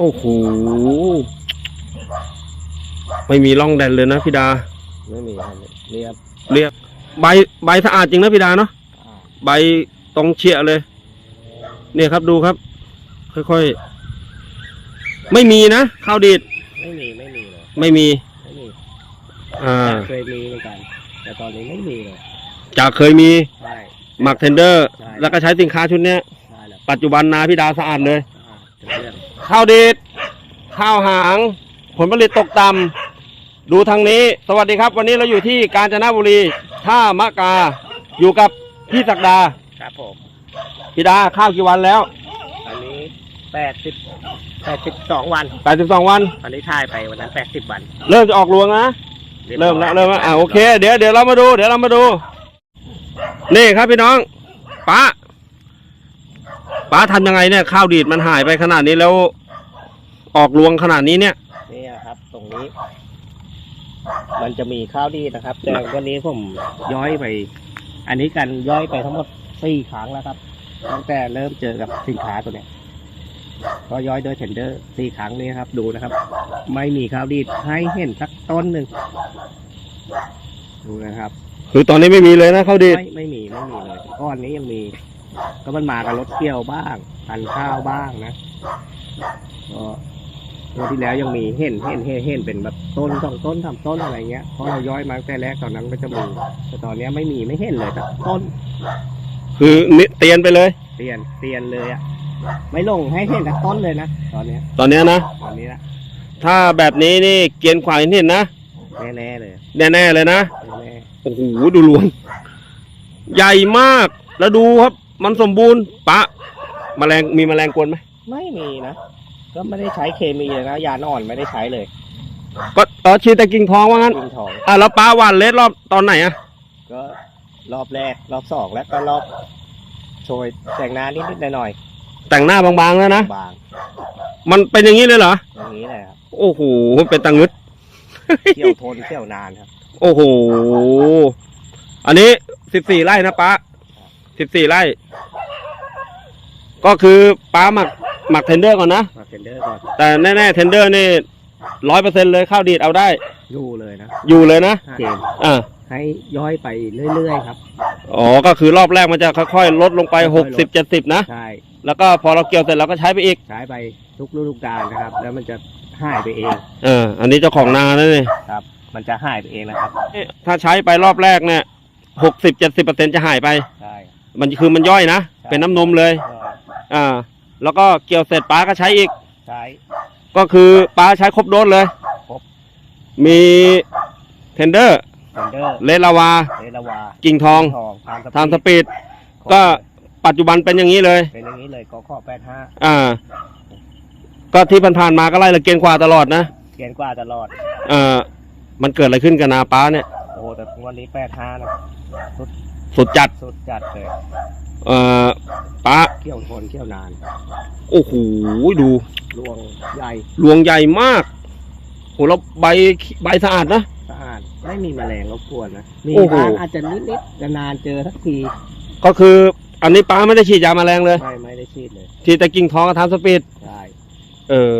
โอ้โห ไม่มีร่องแดนเลยนะพี่ดา ไม่มีครับเรียบเรียกใบใบสะอาดจริงนะพี่ดาเนาะอ่าใบตรงเฉียเลย เนี่ยครับดูครับ ค่อยๆ ไม่มีนะข้าวดีดไม่มีไม่มีเลยไม่มี ไม่มีอ่า เคยมีเหมือนกัน แต่ตอนนี้ไม่มีเลยจากเคยมีใช่ หมักเทนเดอร์ ใช่ แล้วก็ใช้สินค้าชุดเนี้ย ใช่แล้วปัจจุบันนาพี่ดาสะอาดเลย อ่าถึงเรื่อง ข้าวดีดข้าวหาง ผลผลิตตกต่ำดูทางนี้ สวัสดีครับ วันนี้เราอยู่ที่กาญจนบุรีท่ามะกา อยู่กับพี่ศักดาครับผมพี่ดาข้าวกี่วันแล้ว อันนี้แปดสิบแปดสิบสองวัน82 วันตอนนี้ถ่ายไปวันนั้นแปดสิบวันเริ่มจะออกรวงนะยบเริ่มอยแล้วเริ่มแล้วอ่าโอเค เดี๋ยวเดี๋ยวเรามาดู เดี๋ยวเรามาดู นี่ครับพี่น้องป้า ป้าทำยังไงเนี่ยข้าวดีดมันหายไปขนาดนี้แล้ว ออกรวงขนาดนี้เนี่ย นี่ครับตรงนี้ มันจะมีข้าวดีนะครับ แต่วันนี้ผมย้อยไป อันนี้กันย้อยไปทั้งหมดสี่ครั้งแล้วครับตั้งแต่เริ่มเจอกับสินค้าตัวเนี้ยก็ย้อยโดยเทนเดอร์สี่ครั้งนี้ครับ ดูนะครับ ไม่มีข้าวดีดให้เห็นสักต้นหนึ่งดูนะครับ คือตอนนี้ไม่มีเลยนะข้าวดีดไม่ไม่มีไม่มีเลยก้อนนี้ยังมี ก็มันมากับรถเกี่ยวบ้างพันข้าวบ้างนะก็ตัวที่แล้วยังมีเห็นเห็นเห็นเห็นเป็นแบบต้นสองต้นทำต้นอะไรเงี้ยเพราะเราย้อยมาตั้งแต่แรกตอนนั้นก็จะมีแต่ตอนเนี้ยไม่มีไม่เห็นเลยสักต้น คือนี่เตียนไปเลยเปลี่ยนเปลี่ยนเลยอะไม่ลงให้เห็นสักต้นเลยนะตอนเนี้ยตอนเนี้ยนะตอนนี้นะถ้าแบบนี้นี่เกรียนขวายเห็นนะแน่ๆเลยแน่ๆเลยนะแน่โอ้โหดูรวงใหญ่มากแล้วดูครับ มันสมบูรณ์ปะแมลงมีแมลงกวนไหมๆไม่มีนะ ก็ไม่ได้ใช้เคมีเลยนะยาอ่อนไม่ได้ใช้เลยก็ต่อชีแต่กิ่งทองว่างั้น กินทอง อะแล้วป้าหวานเลสรอบตอนไหนอะ ก็รอบแรก รอบสองแล้วก็รอบโชยแต่งหน้านิดๆหน่อยแต่งหน้าบางๆแล้วนะ ๆบางมันเป็นอย่างนี้เลยเหรอ อย่างนี้เลยครับโอ้โห เป็นตังงึด เที่ยวทนเที่ยวนานครับ โอ้โห อันนี้สิบสี่ไร่นะป้า สิบสี่ไร่ ก็คือป้าหมักหมักเทนเดอร์ก่อนนะ มาเซนเดอร์ก่อนแต่แน่ๆเทนเดอร์นี่ร้อยเปอร์เซ็นเลยข้าวดีดเอาได้ อยู่เลยนะอยู่เลยนะเกณฑ์อ่าให้ย้อยไปเรื่อยๆครับ อ๋อก็คือรอบแรกมันจะค่อยๆลดลงไปค่หอยกๆลสิบดเจ็ดสิบนะ ใช่ แล้วก็พอเราเกี่ยวเสร็จเราก็ใช้ไปอีก ใช้ไปทุกฤดูกาลนะครับ แล้วมันจะหายไปเองเออ อันนี้เจ้าของนานะนี่ครับ มันจะหายไปเองนะครับ ถ้าใช้ไปรอบแรกเนี่ยหกสิบเจ็ดสิบเปอร์เซ็นจะหายไป ใช่ มันคือมันย่อยนะเป็นน้ำนมเลยก็อ่า แล้วก็เกี่ยวเสร็จป้าก็ใช้อีก ใช้ ก็คือป้าใช้ครบโดสเลย ครบ มีเทนเดอร์ เซนเดอร์เลลาวา เรลาวากิ่งทอง ทองทามสทามสปีดปีดก็ ปัจจุบันเป็นอย่างนี้เลย เป็นอย่างนี้เลยก็ข้อแปดห้าอ่า ก็ที่ผ่านๆมาก็ไล่ละเกียนกว่าตลอดนะเกณฑ์กว่าตลอด เอ่อมันเกิดอะไรขึ้นกับนาป้าเนี่ย โอ้โหแต่วันนี้แปดห้านะสุด จัดสุดจัดเลยเอ่อป้าเที่ยวทนเที่ยวนาน โอ้โหดูรวงใหญ่รวงใหญ่มากโหแล้วใบใบสะอาดนะ สะอาดไม่มีแมลงรบกวนนะมีโอ้โห บ้างอาจจะนิดๆนานๆเจอสักทีก็คือ อันนี้ป้าไม่ได้ฉีดยาแมลงเลยไม่ไม่ได้ฉีดเลยฉีดแต่กิ่งทองกับทามสปีด ใช่ เออ